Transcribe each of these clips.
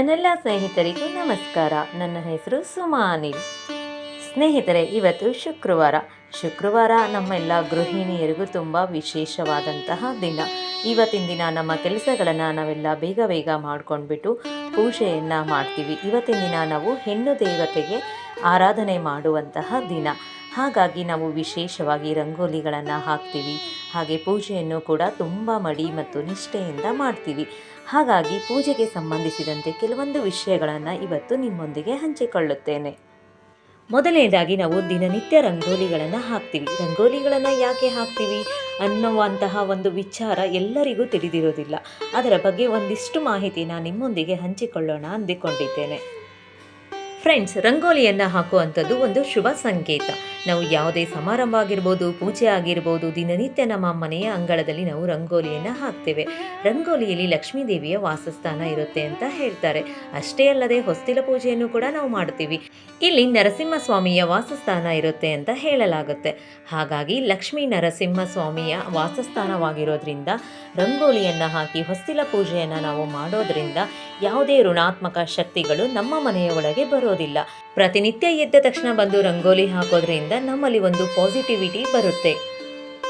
ನನ್ನೆಲ್ಲ ಸ್ನೇಹಿತರಿಗೂ ನಮಸ್ಕಾರ. ನನ್ನ ಹೆಸರು ಸುಮಾ ಅನಿಲ್ ಸ್ನೇಹಿತರೆ, ಇವತ್ತು ಶುಕ್ರವಾರ. ಶುಕ್ರವಾರ ನಮ್ಮೆಲ್ಲ ಗೃಹಿಣಿಯರಿಗೂ ತುಂಬ ವಿಶೇಷವಾದಂತಹ ದಿನ. ಇವತ್ತಿನ ದಿನ ನಮ್ಮ ಕೆಲಸಗಳನ್ನು ನಾವೆಲ್ಲ ಬೇಗ ಬೇಗ ಮಾಡ್ಕೊಂಡ್ಬಿಟ್ಟು ಪೂಜೆಯನ್ನು ಮಾಡ್ತೀವಿ. ಇವತ್ತಿನ ದಿನ ನಾವು ಹೆಣ್ಣು ದೇವತೆಗೆ ಆರಾಧನೆ ಮಾಡುವಂತಹ ದಿನ. ಹಾಗಾಗಿ ನಾವು ವಿಶೇಷವಾಗಿ ರಂಗೋಲಿಗಳನ್ನು ಹಾಕ್ತೀವಿ. ಹಾಗೆ ಪೂಜೆಯನ್ನು ಕೂಡ ತುಂಬ ಮಡಿ ಮತ್ತು ನಿಷ್ಠೆಯಿಂದ ಮಾಡ್ತೀವಿ. ಹಾಗಾಗಿ ಪೂಜೆಗೆ ಸಂಬಂಧಿಸಿದಂತೆ ಕೆಲವೊಂದು ವಿಷಯಗಳನ್ನು ಇವತ್ತು ನಿಮ್ಮೊಂದಿಗೆ ಹಂಚಿಕೊಳ್ಳುತ್ತೇನೆ. ಮೊದಲನೇದಾಗಿ ನಾವು ದಿನನಿತ್ಯ ರಂಗೋಲಿಗಳನ್ನು ಹಾಕ್ತೀವಿ. ರಂಗೋಲಿಗಳನ್ನು ಯಾಕೆ ಹಾಕ್ತೀವಿ ಅನ್ನುವಂತಹ ಒಂದು ವಿಚಾರ ಎಲ್ಲರಿಗೂ ತಿಳಿದಿರೋದಿಲ್ಲ. ಅದರ ಬಗ್ಗೆ ಒಂದಿಷ್ಟು ಮಾಹಿತಿನ ನಿಮ್ಮೊಂದಿಗೆ ಹಂಚಿಕೊಳ್ಳೋಣ ಅಂದುಕೊಂಡಿದ್ದೇನೆ. ಫ್ರೆಂಡ್ಸ್ ರಂಗೋಲಿಯನ್ನು ಹಾಕುವಂಥದ್ದು ಒಂದು ಶುಭ ಸಂಕೇತ. ನಾವು ಯಾವುದೇ ಸಮಾರಂಭ ಆಗಿರ್ಬೋದು, ಪೂಜೆ ಆಗಿರ್ಬೋದು, ದಿನನಿತ್ಯ ನಮ್ಮ ಮನೆಯ ಅಂಗಳದಲ್ಲಿ ನಾವು ರಂಗೋಲಿಯನ್ನು ಹಾಕ್ತೇವೆ. ರಂಗೋಲಿಯಲ್ಲಿ ಲಕ್ಷ್ಮೀ ದೇವಿಯ ವಾಸಸ್ಥಾನ ಇರುತ್ತೆ ಅಂತ ಹೇಳ್ತಾರೆ. ಅಷ್ಟೇ ಅಲ್ಲದೆ ಹೊಸ್ತಿಲ ಪೂಜೆಯನ್ನು ಕೂಡ ನಾವು ಮಾಡ್ತೀವಿ. ಇಲ್ಲಿ ನರಸಿಂಹ ಸ್ವಾಮಿಯ ವಾಸಸ್ಥಾನ ಇರುತ್ತೆ ಅಂತ ಹೇಳಲಾಗುತ್ತೆ. ಹಾಗಾಗಿ ಲಕ್ಷ್ಮೀ ನರಸಿಂಹ ಸ್ವಾಮಿಯ ವಾಸಸ್ಥಾನವಾಗಿರೋದ್ರಿಂದ, ರಂಗೋಲಿಯನ್ನು ಹಾಕಿ ಹೊಸ್ತಿಲ ಪೂಜೆಯನ್ನು ನಾವು ಮಾಡೋದ್ರಿಂದ ಯಾವುದೇ ಋಣಾತ್ಮಕ ಶಕ್ತಿಗಳು ನಮ್ಮ ಮನೆಯ ಒಳಗೆ ಬರೋದಿಲ್ಲ ಪ್ರತಿನಿತ್ಯ ಎದ್ದ ತಕ್ಷಣ ಬಂದು ರಂಗೋಲಿ ಹಾಕೋದ್ರಿಂದ ನಮ್ಮಲ್ಲಿ ಒಂದು ಪಾಸಿಟಿವಿಟಿ ಬರುತ್ತೆ.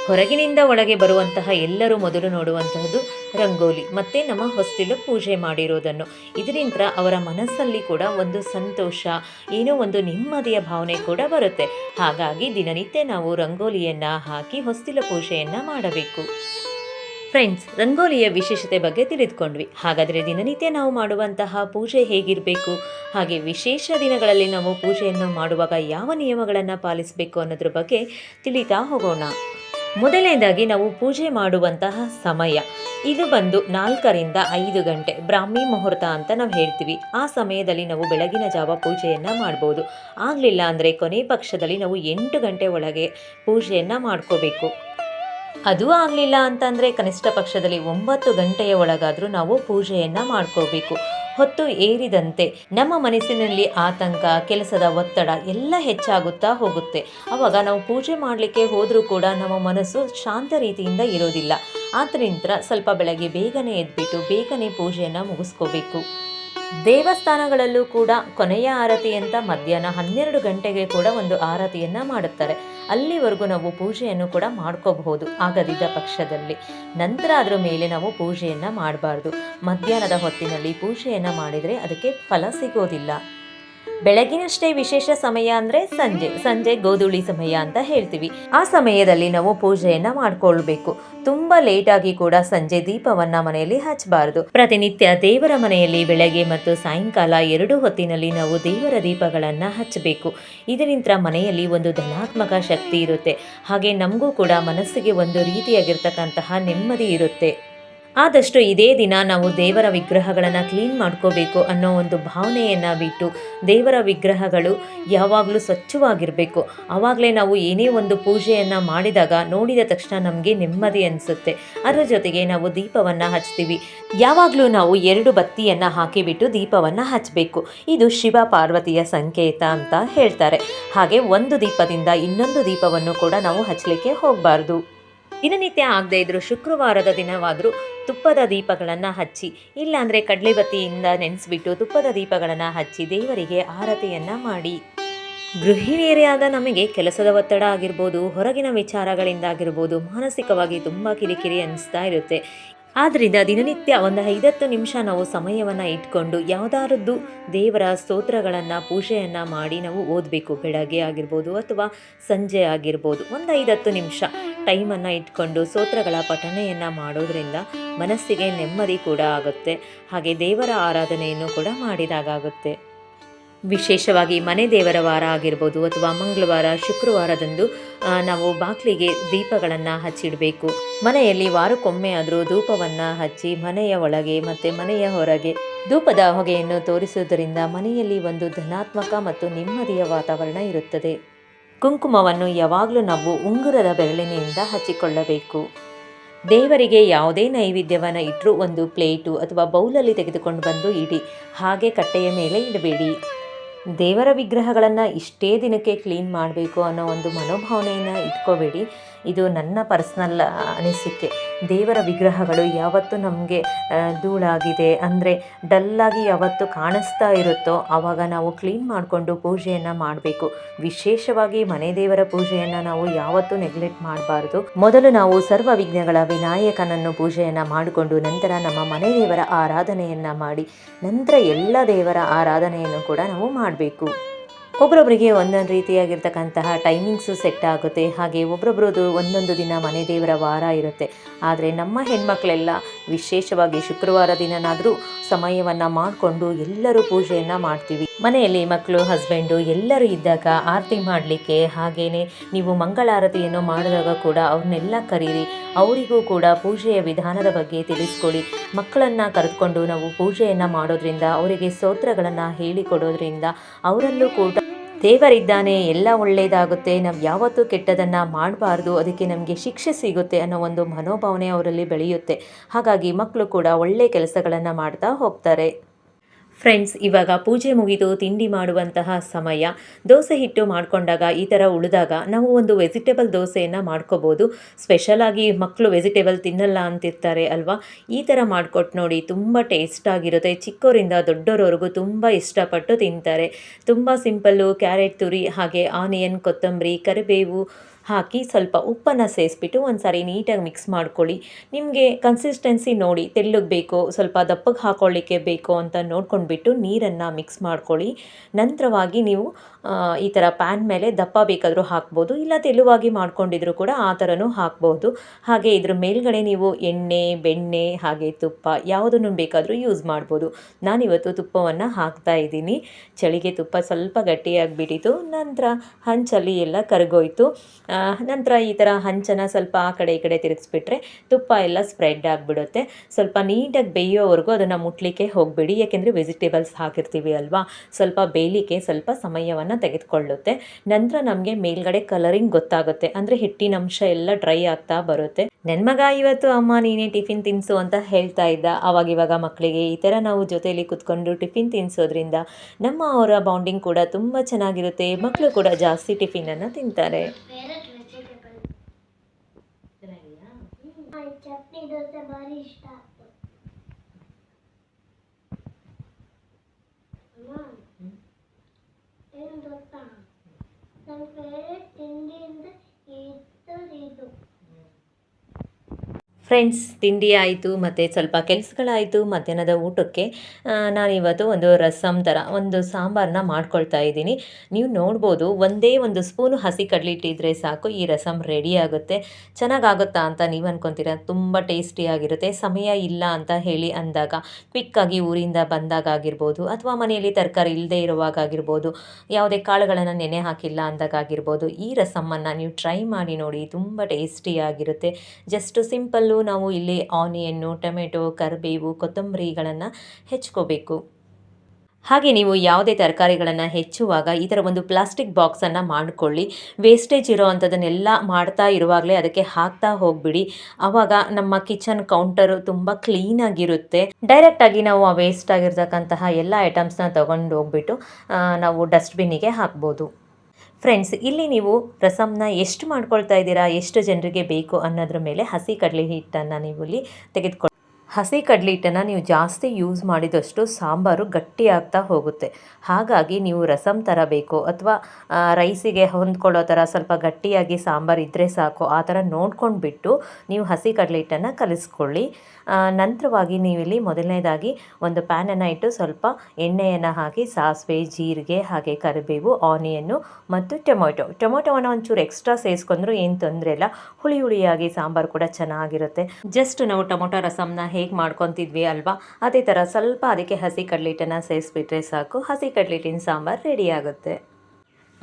ಹೊರಗಿನಿಂದ ಒಳಗೆ ಬರುವಂತಹ ಎಲ್ಲರೂ ಮೊದಲು ನೋಡುವಂತಹದ್ದು ರಂಗೋಲಿ, ಮತ್ತೆ ನಮ್ಮ ಹೊಸ್ತಿಲು ಪೂಜೆ ಮಾಡಿರೋದನ್ನು. ಇದರಿಂದ ಅವರ ಮನಸ್ಸಲ್ಲಿ ಕೂಡ ಒಂದು ಸಂತೋಷ, ಏನೋ ಒಂದು ನೆಮ್ಮದಿಯ ಭಾವನೆ ಕೂಡ ಬರುತ್ತೆ. ಹಾಗಾಗಿ ದಿನನಿತ್ಯ ನಾವು ರಂಗೋಲಿಯನ್ನು ಹಾಕಿ ಹೊಸ್ತಿಲ ಪೂಜೆಯನ್ನು ಮಾಡಬೇಕು. ಫ್ರೆಂಡ್ಸ್ ರಂಗೋಲಿಯ ವಿಶೇಷತೆ ಬಗ್ಗೆ ತಿಳಿದುಕೊಂಡ್ವಿ. ಹಾಗಾದರೆ ದಿನನಿತ್ಯ ನಾವು ಮಾಡುವಂತಹ ಪೂಜೆ ಹೇಗಿರಬೇಕು? ಹಾಗೆ ವಿಶೇಷ ದಿನಗಳಲ್ಲಿ ನಾವು ಪೂಜೆಯನ್ನು ಮಾಡುವಾಗ ಯಾವ ನಿಯಮಗಳನ್ನು ಪಾಲಿಸಬೇಕು ಅನ್ನೋದ್ರ ಬಗ್ಗೆ ತಿಳಿತಾ ಹೋಗೋಣ. ಮೊದಲನೇದಾಗಿ ನಾವು ಪೂಜೆ ಮಾಡುವಂತಹ ಸಮಯ. ಇದು ಬಂದು ನಾಲ್ಕರಿಂದ ಐದು ಗಂಟೆ, ಬ್ರಾಹ್ಮಿ ಮುಹೂರ್ತ ಅಂತ ನಾವು ಹೇಳ್ತೀವಿ. ಆ ಸಮಯದಲ್ಲಿ ನಾವು ಬೆಳಗಿನ ಜಾವ ಪೂಜೆಯನ್ನು ಮಾಡ್ಬೋದು. ಆಗಲಿಲ್ಲ ಅಂದರೆ ಕೊನೆ ಪಕ್ಷದಲ್ಲಿ ನಾವು ಎಂಟು ಗಂಟೆ ಒಳಗೆ ಪೂಜೆಯನ್ನು ಮಾಡ್ಕೋಬೇಕು. ಅದು ಆಗಲಿಲ್ಲ ಅಂತಂದರೆ ಕನಿಷ್ಠ ಪಕ್ಷದಲ್ಲಿ ಒಂಬತ್ತು ಗಂಟೆಯ ಒಳಗಾದರೂ ನಾವು ಪೂಜೆಯನ್ನು ಮಾಡ್ಕೋಬೇಕು. ಹೊತ್ತು ಏರಿದಂತೆ ನಮ್ಮ ಮನಸ್ಸಿನಲ್ಲಿ ಆತಂಕ, ಕೆಲಸದ ಒತ್ತಡ ಎಲ್ಲ ಹೆಚ್ಚಾಗುತ್ತಾ ಹೋಗುತ್ತೆ. ಆವಾಗ ನಾವು ಪೂಜೆ ಮಾಡಲಿಕ್ಕೆ ಹೋದರೂ ಕೂಡ ನಮ್ಮ ಮನಸ್ಸು ಶಾಂತ ರೀತಿಯಿಂದ ಇರೋದಿಲ್ಲ. ಆದ್ದರಿಂದ ಸ್ವಲ್ಪ ಬೆಳಗ್ಗೆ ಬೇಗನೆ ಎದ್ಬಿಟ್ಟು ಬೇಗನೆ ಪೂಜೆಯನ್ನು ಮುಗಿಸ್ಕೋಬೇಕು. ದೇವಸ್ಥಾನಗಳಲ್ಲೂ ಕೂಡ ಕೊನೆಯ ಆರತಿ ಅಂತ ಮಧ್ಯಾಹ್ನ ಹನ್ನೆರಡು ಗಂಟೆಗೆ ಕೂಡ ಒಂದು ಆರತಿಯನ್ನು ಮಾಡುತ್ತಾರೆ. ಅಲ್ಲಿವರೆಗೂ ನಾವು ಪೂಜೆಯನ್ನು ಕೂಡ ಮಾಡ್ಕೋಬಹುದು ಆಗದಿದ್ದ ಪಕ್ಷದಲ್ಲಿ. ನಂತರ ಅದರ ಮೇಲೆ ನಾವು ಪೂಜೆಯನ್ನು ಮಾಡಬಾರ್ದು. ಮಧ್ಯಾಹ್ನದ ಹೊತ್ತಿನಲ್ಲಿ ಪೂಜೆಯನ್ನು ಮಾಡಿದರೆ ಅದಕ್ಕೆ ಫಲ ಸಿಗೋದಿಲ್ಲ. ಬೆಳಗಿನಷ್ಟೇ ವಿಶೇಷ ಸಮಯ ಅಂದ್ರೆ ಸಂಜೆ ಸಂಜೆ ಗೋಧೂಳಿ ಸಮಯ ಅಂತ ಹೇಳ್ತೀವಿ. ಆ ಸಮಯದಲ್ಲಿ ನಾವು ಪೂಜೆಯನ್ನ ಮಾಡ್ಕೊಳ್ಬೇಕು. ತುಂಬಾ ಲೇಟಾಗಿ ಕೂಡ ಸಂಜೆ ದೀಪವನ್ನ ಮನೆಯಲ್ಲಿ ಹಚ್ಚಬಾರದು ಪ್ರತಿನಿತ್ಯ ದೇವರ ಮನೆಯಲ್ಲಿ ಬೆಳಗ್ಗೆ ಮತ್ತು ಸಾಯಂಕಾಲ ಎರಡು ಹೊತ್ತಿನಲ್ಲಿ ನಾವು ದೇವರ ದೀಪಗಳನ್ನ ಹಚ್ಚಬೇಕು ಇದರಿಂದ ಮನೆಯಲ್ಲಿ ಒಂದು ಧನಾತ್ಮಕ ಶಕ್ತಿ ಇರುತ್ತೆ. ಹಾಗೆ ನಮಗೂ ಕೂಡ ಮನಸ್ಸಿಗೆ ಒಂದು ರೀತಿಯಾಗಿರ್ತಕ್ಕಂತಹ ನೆಮ್ಮದಿ ಇರುತ್ತೆ. ಆದಷ್ಟು ಇದೇ ದಿನ ನಾವು ದೇವರ ವಿಗ್ರಹಗಳನ್ನು ಕ್ಲೀನ್ ಮಾಡ್ಕೋಬೇಕು ಅನ್ನೋ ಒಂದು ಭಾವನೆಯನ್ನು ಬಿಟ್ಟು ದೇವರ ವಿಗ್ರಹಗಳು ಯಾವಾಗಲೂ ಸ್ವಚ್ಛವಾಗಿರಬೇಕು. ಆವಾಗಲೇ ನಾವು ಏನೇ ಒಂದು ಪೂಜೆಯನ್ನು ಮಾಡಿದಾಗ ನೋಡಿದ ತಕ್ಷಣ ನಮಗೆ ನೆಮ್ಮದಿ ಅನಿಸುತ್ತೆ. ಅದರ ಜೊತೆಗೆ ನಾವು ದೀಪವನ್ನು ಹಚ್ತೀವಿ. ಯಾವಾಗಲೂ ನಾವು ಎರಡು ಬತ್ತಿಯನ್ನು ಹಾಕಿಬಿಟ್ಟು ದೀಪವನ್ನು ಹಚ್ಚಬೇಕು ಇದು ಶಿವ ಪಾರ್ವತಿಯ ಸಂಕೇತ ಅಂತ ಹೇಳ್ತಾರೆ. ಹಾಗೆ ಒಂದು ದೀಪದಿಂದ ಇನ್ನೊಂದು ದೀಪವನ್ನು ಕೂಡ ನಾವು ಹಚ್ಚಲಿಕ್ಕೆ ಹೋಗಬಾರ್ದು. ದಿನನಿತ್ಯ ಆಗದೆ ಇದ್ರು ಶುಕ್ರವಾರದ ದಿನವಾದರೂ ತುಪ್ಪದ ದೀಪಗಳನ್ನು ಹಚ್ಚಿ, ಇಲ್ಲಾಂದರೆ ಕಡಲೆಬತ್ತಿಯಿಂದ ನೆನೆಸ್ಬಿಟ್ಟು ತುಪ್ಪದ ದೀಪಗಳನ್ನು ಹಚ್ಚಿ ದೇವರಿಗೆ ಆರತಿಯನ್ನು ಮಾಡಿ. ಗೃಹಿಣಿಯರಾದ ನಮಗೆ ಕೆಲಸದ ಒತ್ತಡ ಆಗಿರ್ಬೋದು, ಹೊರಗಿನ ವಿಚಾರಗಳಿಂದಾಗಿರ್ಬೋದು ಮಾನಸಿಕವಾಗಿ ತುಂಬ ಕಿರಿಕಿರಿ ಅನ್ನಿಸ್ತಾ ಇರುತ್ತೆ. ಆದ್ದರಿಂದ ದಿನನಿತ್ಯ ಒಂದು ಐದತ್ತು ನಿಮಿಷ ನಾವು ಸಮಯವನ್ನು ಇಟ್ಕೊಂಡು ಯಾವುದಾರದ್ದು ದೇವರ ಸ್ತೋತ್ರಗಳನ್ನು, ಪೂಜೆಯನ್ನು ಮಾಡಿ ನಾವು ಓದಬೇಕು. ಬೆಳಗ್ಗೆ ಆಗಿರ್ಬೋದು ಅಥವಾ ಸಂಜೆ ಆಗಿರ್ಬೋದು. ಒಂದು ಐದತ್ತು ನಿಮಿಷ ಟೈಮನ್ನು ಇಟ್ಕೊಂಡು ಸ್ತೋತ್ರಗಳ ಪಠಣೆಯನ್ನು ಮಾಡೋದ್ರಿಂದ ಮನಸ್ಸಿಗೆ ನೆಮ್ಮದಿ ಕೂಡ ಆಗುತ್ತೆ. ಹಾಗೆ ದೇವರ ಆರಾಧನೆಯನ್ನು ಕೂಡ ಮಾಡಿದಾಗುತ್ತೆ ವಿಶೇಷವಾಗಿ ಮನೆ ದೇವರ ವಾರ ಆಗಿರ್ಬೋದು ಅಥವಾ ಮಂಗಳವಾರ, ಶುಕ್ರವಾರದಂದು ನಾವು ಬಾಕ್ಲಿಗೆ ದೀಪಗಳನ್ನು ಹಚ್ಚಿಡಬೇಕು. ಮನೆಯಲ್ಲಿ ವಾರಕ್ಕೊಮ್ಮೆ ಆದರೂ ಧೂಪವನ್ನು ಹಚ್ಚಿ ಮನೆಯ ಒಳಗೆ ಮತ್ತು ಮನೆಯ ಹೊರಗೆ ಧೂಪದ ಹೊಗೆಯನ್ನು ತೋರಿಸುವುದರಿಂದ ಮನೆಯಲ್ಲಿ ಒಂದು ಧನಾತ್ಮಕ ಮತ್ತು ನೆಮ್ಮದಿಯ ವಾತಾವರಣ ಇರುತ್ತದೆ. ಕುಂಕುಮವನ್ನು ಯಾವಾಗಲೂ ನಾವು ಉಂಗುರದ ಬೆರಳಿನಿಂದ ಹಚ್ಚಿಕೊಳ್ಳಬೇಕು. ದೇವರಿಗೆ ಯಾವುದೇ ನೈವೇದ್ಯವನ್ನು ಇಟ್ಟರೂ ಒಂದು ಪ್ಲೇಟು ಅಥವಾ ಬೌಲಲ್ಲಿ ತೆಗೆದುಕೊಂಡು ಬಂದು ಇಡಿ. ಹಾಗೆ ಕಟ್ಟೆಯ ಮೇಲೆ ಇಡಬೇಡಿ. ದೇವರ ವಿಗ್ರಹಗಳನ್ನು ಇಷ್ಟೇ ದಿನಕ್ಕೆ ಕ್ಲೀನ್ ಮಾಡಬೇಕು ಅನ್ನೋ ಒಂದು ಮನೋಭಾವನೆಯನ್ನು ಇಟ್ಕೋಬೇಡಿ. ಇದು ನನ್ನ ಪರ್ಸ್ನಲ್ ಅನಿಸಿಕೆ. ದೇವರ ವಿಗ್ರಹಗಳು ಯಾವತ್ತು ನಮಗೆ ಧೂಳಾಗಿದೆ ಅಂದರೆ ಡಲ್ಲಾಗಿ ಯಾವತ್ತು ಕಾಣಿಸ್ತಾ ಇರುತ್ತೋ ಆವಾಗ ನಾವು ಕ್ಲೀನ್ ಮಾಡಿಕೊಂಡು ಪೂಜೆಯನ್ನು ಮಾಡಬೇಕು. ವಿಶೇಷವಾಗಿ ಮನೆ ದೇವರ ಪೂಜೆಯನ್ನು ನಾವು ಯಾವತ್ತು ನೆಗ್ಲೆಕ್ಟ್ ಮಾಡಬಾರ್ದು. ಮೊದಲು ನಾವು ಸರ್ವ ವಿಘ್ನಗಳ ವಿನಾಯಕನನ್ನು ಪೂಜೆಯನ್ನು ಮಾಡಿಕೊಂಡು ನಂತರ ನಮ್ಮ ಮನೆ ದೇವರ ಆರಾಧನೆಯನ್ನು ಮಾಡಿ, ನಂತರ ಎಲ್ಲ ದೇವರ ಆರಾಧನೆಯನ್ನು ಕೂಡ ನಾವು ಮಾಡಬೇಕು. ಒಬ್ರೊಬ್ರಿಗೆ ಒಂದೊಂದು ರೀತಿಯಾಗಿರ್ತಕ್ಕಂತಹ ಟೈಮಿಂಗ್ಸು ಸೆಟ್ ಆಗುತ್ತೆ. ಹಾಗೆ ಒಬ್ಬೊಬ್ಬರದು ಒಂದೊಂದು ದಿನ ಮನೆ ದೇವರ ವಾರ ಇರುತ್ತೆ. ಆದರೆ ನಮ್ಮ ಹೆಣ್ಮಕ್ಳೆಲ್ಲ ವಿಶೇಷವಾಗಿ ಶುಕ್ರವಾರ ದಿನನಾದರೂ ಸಮಯವನ್ನು ಮಾಡಿಕೊಂಡು ಎಲ್ಲರೂ ಪೂಜೆಯನ್ನು ಮಾಡ್ತೀವಿ. ಮನೆಯಲ್ಲಿ ಮಕ್ಕಳು ಹಸ್ಬೆಂಡು ಎಲ್ಲರೂ ಇದ್ದಾಗ ಆರತಿ ಮಾಡಲಿಕ್ಕೆ ಹಾಗೆಯೇ ನೀವು ಮಂಗಳಾರತಿಯನ್ನು ಮಾಡಿದಾಗ ಕೂಡ ಅವ್ರನ್ನೆಲ್ಲ ಕರೀರಿ. ಅವರಿಗೂ ಕೂಡ ಪೂಜೆಯ ವಿಧಾನದ ಬಗ್ಗೆ ತಿಳಿಸ್ಕೊಡಿ. ಮಕ್ಕಳನ್ನು ಕರೆದುಕೊಂಡು ನಾವು ಪೂಜೆಯನ್ನು ಮಾಡೋದ್ರಿಂದ, ಅವರಿಗೆ ಸ್ತೋತ್ರಗಳನ್ನು ಹೇಳಿಕೊಡೋದ್ರಿಂದ ಅವರಲ್ಲೂ ಕೂಡ ದೇವರಿದ್ದಾನೆ, ಎಲ್ಲ ಒಳ್ಳೆಯದಾಗುತ್ತೆ ನಾವು ಯಾವತ್ತೂ ಕೆಟ್ಟದನ್ನು ಮಾಡಬಾರ್ದು, ಅದಕ್ಕೆ ನಮಗೆ ಶಿಕ್ಷೆ ಸಿಗುತ್ತೆ ಅನ್ನೋ ಒಂದು ಮನೋಭಾವನೆ ಅವರಲ್ಲಿ ಬೆಳೆಯುತ್ತೆ. ಹಾಗಾಗಿ ಮಕ್ಕಳು ಕೂಡ ಒಳ್ಳೆಯ ಕೆಲಸಗಳನ್ನು ಮಾಡ್ತಾ ಹೋಗ್ತಾರೆ. ಫ್ರೆಂಡ್ಸ್, ಇವಾಗ ಪೂಜೆ ಮುಗಿದು ತಿಂಡಿ ಮಾಡುವಂತಹ ಸಮಯ. ದೋಸೆ ಹಿಟ್ಟು ಮಾಡಿಕೊಂಡಾಗ, ಈ ಥರ ಉಳಿದಾಗ ನಾವು ಒಂದು ವೆಜಿಟೇಬಲ್ ದೋಸೆಯನ್ನು ಮಾಡ್ಕೋಬೋದು. ಸ್ಪೆಷಲಾಗಿ ಮಕ್ಕಳು ವೆಜಿಟೇಬಲ್ ತಿನ್ನಲ್ಲ ಅಂತಿರ್ತಾರೆ ಅಲ್ವಾ? ಈ ಥರ ಮಾಡಿಕೊಟ್ಟು ನೋಡಿ ತುಂಬ ಟೇಸ್ಟಾಗಿರುತ್ತೆ ಚಿಕ್ಕವರಿಂದ ದೊಡ್ಡವರವರೆಗೂ ತುಂಬ ಇಷ್ಟಪಟ್ಟು ತಿಂತಾರೆ. ತುಂಬ ಸಿಂಪಲ್ಲು ಕ್ಯಾರೆಟ್ ತುರಿ, ಹಾಗೆ ಆನಿಯನ್, ಕೊತ್ತಂಬರಿ, ಕರಿಬೇವು ಹಾಕಿ ಸ್ವಲ್ಪ ಉಪ್ಪನ್ನು ಸೇರಿಸ್ಬಿಟ್ಟು ಒಂದು ಸಾರಿ ನೀಟಾಗಿ ಮಿಕ್ಸ್ ಮಾಡ್ಕೊಳ್ಳಿ. ನಿಮಗೆ ಕನ್ಸಿಸ್ಟೆನ್ಸಿ ನೋಡಿ ತೆಳ್ಳಗೆ ಬೇಕೋ, ಸ್ವಲ್ಪ ದಪ್ಪಗೆ ಹಾಕೊಳ್ಳಿಕ್ಕೆ ಬೇಕೋ ಅಂತ ನೋಡ್ಕೊಂಡ್ಬಿಟ್ಟು ನೀರನ್ನು ಮಿಕ್ಸ್ ಮಾಡ್ಕೊಳ್ಳಿ. ನಂತರವಾಗಿ ನೀವು ಈ ಥರ ಪ್ಯಾನ್ ಮೇಲೆ ದಪ್ಪ ಬೇಕಾದರೂ ಹಾಕ್ಬೋದು, ಇಲ್ಲ ತೆಳುವಾಗಿ ಮಾಡ್ಕೊಂಡಿದ್ರು ಕೂಡ ಆ ಥರನೂ ಹಾಕ್ಬೋದು. ಹಾಗೆ ಇದ್ರ ಮೇಲ್ಗಡೆ ನೀವು ಎಣ್ಣೆ, ಬೆಣ್ಣೆ, ಹಾಗೆ ತುಪ್ಪ ಯಾವುದನ್ನು ಬೇಕಾದರೂ ಯೂಸ್ ಮಾಡ್ಬೋದು. ನಾನಿವತ್ತು ತುಪ್ಪವನ್ನು ಹಾಕ್ತಾ ಇದ್ದೀನಿ. ಚಳಿಗೆ ತುಪ್ಪ ಸ್ವಲ್ಪ ಗಟ್ಟಿಯಾಗಿಬಿಟ್ಟಿತು. ನಂತರ ಹಂಚಲ್ಲಿ ಎಲ್ಲ ಕರಗೋಯ್ತು. ನಂತರ ಈ ಥರ ಹಂಚನ ಸ್ವಲ್ಪ ಆ ಕಡೆ ಈ ಕಡೆ ತಿರುಗಿಸ್ಬಿಟ್ರೆ ತುಪ್ಪ ಎಲ್ಲ ಸ್ಪ್ರೆಡ್ ಆಗಿಬಿಡುತ್ತೆ. ಸ್ವಲ್ಪ ನೀಟಾಗಿ ಬೇಯೋವರೆಗೂ ಅದನ್ನು ಮುಟ್ಲಿಕ್ಕೆ ಹೋಗಬೇಡಿ, ಯಾಕೆಂದರೆ ವೆಜಿಟೇಬಲ್ಸ್ ಹಾಕಿರ್ತೀವಿ ಅಲ್ವಾ? ಸ್ವಲ್ಪ ಬೇಯಲಿಕ್ಕೆ ಸ್ವಲ್ಪ ಸಮಯವನ್ನು ತೆಗೆದುಕೊಳ್ಳುತ್ತೆ. ನಂತರ ನಮಗೆ ಮೇಲ್ಗಡೆ ಕಲರಿಂಗ್ ಗೊತ್ತಾಗುತ್ತೆ. ಅಂದರೆ ಹಿಟ್ಟಿನ ಅಂಶ ಎಲ್ಲ ಡ್ರೈ ಆಗ್ತಾ ಬರುತ್ತೆ. ನನ್ನ ಮಗ ಇವತ್ತು ಅಮ್ಮ ನೀನೇ ಟಿಫಿನ್ ತಿನ್ನಿಸು ಅಂತ ಹೇಳ್ತಾ ಇದ್ದ. ಅವಾಗಿವಾಗ ಮಕ್ಕಳಿಗೆ ಈ ಥರ ನಾವು ಜೊತೆಯಲ್ಲಿ ಕುತ್ಕೊಂಡು ಟಿಫಿನ್ ತಿನ್ನಿಸೋದ್ರಿಂದ ನಮ್ಮ ಅವರ ಬಾಂಡಿಂಗ್ ಕೂಡ ತುಂಬ ಚೆನ್ನಾಗಿರುತ್ತೆ. ಮಕ್ಕಳು ಕೂಡ ಜಾಸ್ತಿ ಟಿಫಿನನ್ನು ತಿಂತಾರೆ ಫೇವ್ರೆಟ್ ವೆಜಿಟೇಬಲ್ ಚಟ್ನಿ ದೋಸೆ ಭಾರಿ ಇಷ್ಟ ಆಗ್ತದೆ ಅಮ್ಮ ಏನು ಗೊತ್ತಾ ನನ್ನ ಫೇವ್ರೆಟ್ ತಿಂಡಿ ಅಂದರೆ ಇದು ಇದು ಫ್ರೆಂಡ್ಸ್, ತಿಂಡಿ ಆಯಿತು, ಮತ್ತು ಸ್ವಲ್ಪ ಕೆಲಸಗಳಾಯಿತು, ಮಧ್ಯಾಹ್ನದ ಊಟಕ್ಕೆ ನಾನಿವತ್ತು ಒಂದು ರಸಮ್ ಥರ ಒಂದು ಸಾಂಬಾರನ್ನ ಮಾಡ್ಕೊಳ್ತಾ ಇದ್ದೀನಿ. ನೀವು ನೋಡ್ಬೋದು, ಒಂದೇ ಒಂದು ಸ್ಪೂನು ಹಸಿ ಕಡಲಿಟ್ಟಿದ್ರೆ ಸಾಕು, ಈ ರಸಮ್ ರೆಡಿ ಆಗುತ್ತೆ. ಚೆನ್ನಾಗಾಗುತ್ತಾ ಅಂತ ನೀವು ಅನ್ಕೊತೀರ? ತುಂಬ ಟೇಸ್ಟಿಯಾಗಿರುತ್ತೆ ಸಮಯ ಇಲ್ಲ ಅಂತ ಹೇಳಿ ಅಂದಾಗ ಕ್ವಿಕ್ಕಾಗಿ ಊರಿಂದ ಬಂದಾಗ ಆಗಿರ್ಬೋದು, ಅಥವಾ ಮನೆಯಲ್ಲಿ ತರಕಾರಿ ಇಲ್ಲದೆ ಇರುವಾಗ ಆಗಿರ್ಬೋದು, ಯಾವುದೇ ಕಾಳುಗಳನ್ನು ನೆನೆ ಹಾಕಿಲ್ಲ ಅಂದಾಗ ಆಗಿರ್ಬೋದು, ಈ ರಸಮನ್ನು ನೀವು ಟ್ರೈ ಮಾಡಿ ನೋಡಿ, ತುಂಬ ಟೇಸ್ಟಿಯಾಗಿರುತ್ತೆ ಜಸ್ಟ್ ಸಿಂಪಲ್ಲು ನಾವು ಇಲ್ಲಿ ಆನಿಯನ್ನು, ಟೊಮೆಟೊ, ಕರಿಬೇವು, ಕೊತ್ತಂಬರಿಗಳನ್ನು ಹೆಚ್ಕೋಬೇಕು. ಹಾಗೆ ನೀವು ಯಾವುದೇ ತರಕಾರಿಗಳನ್ನು ಹೆಚ್ಚುವಾಗ ಈ ಥರ ಒಂದು ಪ್ಲಾಸ್ಟಿಕ್ ಬಾಕ್ಸನ್ನು ಮಾಡಿಕೊಳ್ಳಿ. ವೇಸ್ಟೇಜ್ ಇರೋ ಅಂಥದ್ದನ್ನೆಲ್ಲ ಮಾಡ್ತಾ ಇರುವಾಗಲೇ ಅದಕ್ಕೆ ಹಾಕ್ತಾ ಹೋಗ್ಬಿಡಿ. ಆವಾಗ ನಮ್ಮ ಕಿಚನ್ ಕೌಂಟರು ತುಂಬ ಕ್ಲೀನಾಗಿರುತ್ತೆ ಡೈರೆಕ್ಟಾಗಿ ನಾವು ಆ ವೇಸ್ಟ್ ಆಗಿರ್ತಕ್ಕಂತಹ ಎಲ್ಲ ಐಟಮ್ಸ್ನ ತೊಗೊಂಡು ಹೋಗ್ಬಿಟ್ಟು ನಾವು ಡಸ್ಟ್ಬಿನ್ನಿಗೆ ಹಾಕ್ಬೋದು. ಫ್ರೆಂಡ್ಸ್ ಇಲ್ಲಿ ನೀವು ರಸಮ್ನ ಎಷ್ಟು ಮಾಡ್ಕೊಳ್ತಾ ಇದ್ದೀರಾ? ಎಷ್ಟು ಜನರಿಗೆ ಬೇಕು ಅನ್ನೋದ್ರ ಮೇಲೆ ಹಸಿ ಕಡಲೆ ಹಿಟ್ಟನ್ನು ನೀವು ಇಲ್ಲಿ ತೆಗೆದುಕೊಳ್ಳಿ ಹಸಿ ಕಡಲೆ ಹಿಟ್ಟನ್ನು ನೀವು ಜಾಸ್ತಿ ಯೂಸ್ ಮಾಡಿದಷ್ಟು ಸಾಂಬಾರು ಗಟ್ಟಿಯಾಗ್ತಾ ಹೋಗುತ್ತೆ. ಹಾಗಾಗಿ ನೀವು ರಸಮ್ ಥರ ಬೇಕು. ಅಥವಾ ರೈಸಿಗೆ ಹೊಂದ್ಕೊಳ್ಳೋ ಥರ ಸ್ವಲ್ಪ ಗಟ್ಟಿಯಾಗಿ ಸಾಂಬಾರು ಇದ್ದರೆ ಸಾಕು. ಆ ಥರ ನೋಡ್ಕೊಂಡ್ಬಿಟ್ಟು ನೀವು ಹಸಿ ಕಡಲೆ ಹಿಟ್ಟನ್ನು ಕಲಿಸ್ಕೊಳ್ಳಿ. ನಂತರವಾಗಿ ನೀವಿಲ್ಲಿ ಮೊದಲನೇದಾಗಿ ಒಂದು ಪ್ಯಾನನ್ನು ಇಟ್ಟು ಸ್ವಲ್ಪ ಎಣ್ಣೆಯನ್ನು ಹಾಕಿ, ಸಾಸಿವೆ, ಜೀರಿಗೆ ಹಾಗೆ ಕರಿಬೇವು, ಆನಿಯನ್ನು ಮತ್ತು ಟೊಮೊಟೊ. ಟೊಮೊಟೊವನ್ನು ಒಂಚೂರು ಎಕ್ಸ್ಟ್ರಾ ಸೇರಿಸ್ಕೊಂಡ್ರು ಏನು ತೊಂದರೆ ಇಲ್ಲ. ಹುಳಿ ಹುಳಿಯಾಗಿ ಸಾಂಬಾರು ಕೂಡ ಚೆನ್ನಾಗಿರುತ್ತೆ. ಜಸ್ಟ್ ನಾವು ಟೊಮೊಟೊ ರಸಮ್ನ ಹೇಗೆ ಮಾಡ್ಕೊತಿದ್ವಿ ಅಲ್ವಾ? ಅದೇ ಥರ ಸ್ವಲ್ಪ ಅದಕ್ಕೆ ಹಸಿ ಕಡ್ಲೆಟನ್ನು ಸೇರಿಸ್ಬಿಟ್ರೆ ಸಾಕು. ಹಸಿ ಕಡಲಿಟ್ಟಿನ ಸಾಂಬಾರು ರೆಡಿ ಆಗುತ್ತೆ.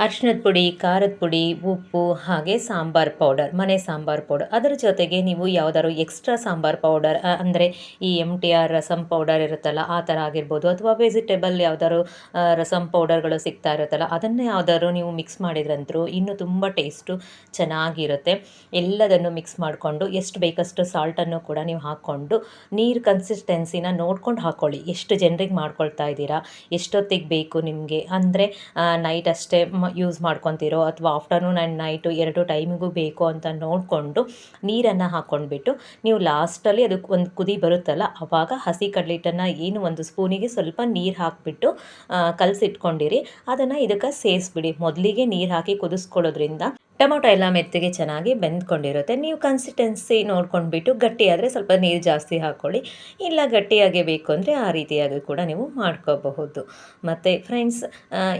ಅರ್ಶಿಣದ ಪುಡಿ, ಖಾರದ ಪುಡಿ, ಉಪ್ಪು, ಹಾಗೆ ಸಾಂಬಾರ್ ಪೌಡರ್, ಮನೆ ಸಾಂಬಾರ್ ಪೌಡರ್. ಅದರ ಜೊತೆಗೆ ನೀವು ಯಾವ್ದಾದ್ರು ಎಕ್ಸ್ಟ್ರಾ ಸಾಂಬಾರ್ ಪೌಡರ್ ಅಂದರೆ ಈ M T R rasam powder ಇರುತ್ತಲ್ಲ, ಆ ಥರ ಆಗಿರ್ಬೋದು, ಅಥವಾ ವೆಜಿಟೇಬಲ್ ಯಾವ್ದಾದ್ರು ರಸಮ್ ಪೌಡರ್ಗಳು ಸಿಗ್ತಾ ಇರುತ್ತಲ್ಲ, ಅದನ್ನೇ ಯಾವ್ದಾದ್ರು ನೀವು ಮಿಕ್ಸ್ ಮಾಡಿದ್ರಂತರೂ ಇನ್ನೂ ತುಂಬ ಟೇಸ್ಟು ಚೆನ್ನಾಗಿರುತ್ತೆ. ಎಲ್ಲದನ್ನು ಮಿಕ್ಸ್ ಮಾಡಿಕೊಂಡು, ಎಷ್ಟು ಬೇಕಷ್ಟು ಸಾಲ್ಟನ್ನು ಕೂಡ ನೀವು ಹಾಕ್ಕೊಂಡು, ನೀರು ಕನ್ಸಿಸ್ಟೆನ್ಸಿನ ನೋಡ್ಕೊಂಡು ಹಾಕ್ಕೊಳ್ಳಿ ಎಷ್ಟು ಜನರಿಗೆ ಮಾಡ್ಕೊಳ್ತಾ ಇದ್ದೀರಾ, ಎಷ್ಟೊತ್ತಿಗೆ ಬೇಕು ನಿಮಗೆ? ಅಂದರೆ ನೈಟ್ ಅಷ್ಟೇ ಯೂಸ್ ಮಾಡ್ಕೊತಿರೋ ಅಥವಾ ಆಫ್ಟರ್ನೂನ್ ಆ್ಯಂಡ್ ನೈಟು ಎರಡು ಟೈಮಿಗೂ ಬೇಕು ಅಂತ ನೋಡಿಕೊಂಡು ನೀರನ್ನು ಹಾಕ್ಕೊಂಡ್ಬಿಟ್ಟು ನೀವು ಲಾಸ್ಟಲ್ಲಿ ಅದಕ್ಕೆ ಒಂದು ಕುದಿ ಬರುತ್ತಲ್ಲ ಆವಾಗ ಹಸಿ ಕಡಲಿಟ್ಟನ್ನು ಏನು ಒಂದು ಸ್ಪೂನಿಗೆ ಸ್ವಲ್ಪ ನೀರು ಹಾಕಿಬಿಟ್ಟು ಕಲಸಿಟ್ಕೊಂಡಿರಿ. ಅದನ್ನು ಇದಕ್ಕೆ ಸೇರಿಸ್ಬಿಡಿ ಮೊದಲಿಗೆ ನೀರು ಹಾಕಿ ಕುದಿಸ್ಕೊಳ್ಳೋದ್ರಿಂದ ಟೊಮೊಟೊ ಎಲ್ಲ ಮೆತ್ತಗೆ ಚೆನ್ನಾಗಿ ಬೆಂದ್ಕೊಂಡಿರುತ್ತೆ. ನೀವು ಕನ್ಸಿಸ್ಟೆನ್ಸಿ ನೋಡ್ಕೊಂಡ್ಬಿಟ್ಟು ಗಟ್ಟಿಯಾದರೆ ಸ್ವಲ್ಪ ನೀರು ಜಾಸ್ತಿ ಹಾಕ್ಕೊಳ್ಳಿ ಇಲ್ಲ ಗಟ್ಟಿಯಾಗೇ ಬೇಕು ಅಂದರೆ ಆ ರೀತಿಯಾಗಿ ಕೂಡ ನೀವು ಮಾಡ್ಕೋಬಹುದು. ಮತ್ತು ಫ್ರೆಂಡ್ಸ್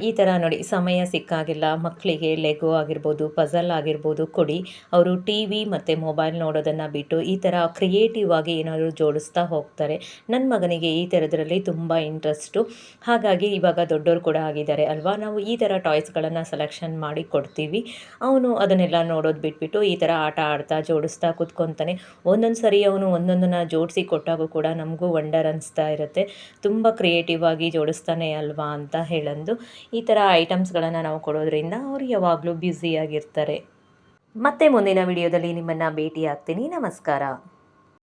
ಈ ಥರ ನೋಡಿ ಸಮಯ ಸಿಕ್ಕಾಗೆಲ್ಲ. ಮಕ್ಕಳಿಗೆ ಲೆಗೋ ಆಗಿರ್ಬೋದು ಪಝಲ್ ಆಗಿರ್ಬೋದು ಕೊಡಿ. ಅವರು ಟಿ ವಿ ಮತ್ತು ಮೊಬೈಲ್ ನೋಡೋದನ್ನು ಬಿಟ್ಟು ಈ ಥರ ಕ್ರಿಯೇಟಿವ್ ಆಗಿ ಏನಾದರೂ ಜೋಡಿಸ್ತಾ ಹೋಗ್ತಾರೆ. ನನ್ನ ಮಗನಿಗೆ ಈ ಥರದ್ರಲ್ಲಿ ತುಂಬ ಇಂಟ್ರೆಸ್ಟು ಹಾಗಾಗಿ ಇವಾಗ ದೊಡ್ಡವರು ಕೂಡ ಆಗಿದ್ದಾರೆ ಅಲ್ವಾ? ನಾವು ಈ ಥರ ಟಾಯ್ಸ್ಗಳನ್ನು ಸೆಲೆಕ್ಷನ್ ಮಾಡಿ ಕೊಡ್ತೀವಿ. ಅವನು ಅದನ್ನೆಲ್ಲ ನೋಡೋದು ಬಿಟ್ಬಿಟ್ಟು ಈ ಥರ ಆಟ ಆಡ್ತಾ ಜೋಡಿಸ್ತಾ ಕೂತ್ಕೊತಾನೆ. ಒಂದೊಂದು ಸರಿ ಅವನು ಒಂದೊಂದನ್ನು ಜೋಡಿಸಿ ಕೊಟ್ಟಾಗೂ ಕೂಡ ನಮಗೂ ವಂಡರ್ ಅನಿಸ್ತಾ ಇರುತ್ತೆ. ತುಂಬ ಕ್ರಿಯೇಟಿವ್ ಆಗಿ ಜೋಡಿಸ್ತಾನೆ ಅಲ್ವಾ ಅಂತ ಹೇಳಂದು. ಈ ಥರ ಐಟಮ್ಸ್ಗಳನ್ನು ನಾವು ಕೊಡೋದ್ರಿಂದ ಅವರು ಯಾವಾಗಲೂ ಬ್ಯುಸಿಯಾಗಿರ್ತಾರೆ ಮತ್ತೆ ಮುಂದಿನ ವಿಡಿಯೋದಲ್ಲಿ ನಿಮ್ಮನ್ನು ಭೇಟಿ ಆಗ್ತೀನಿ ನಮಸ್ಕಾರ.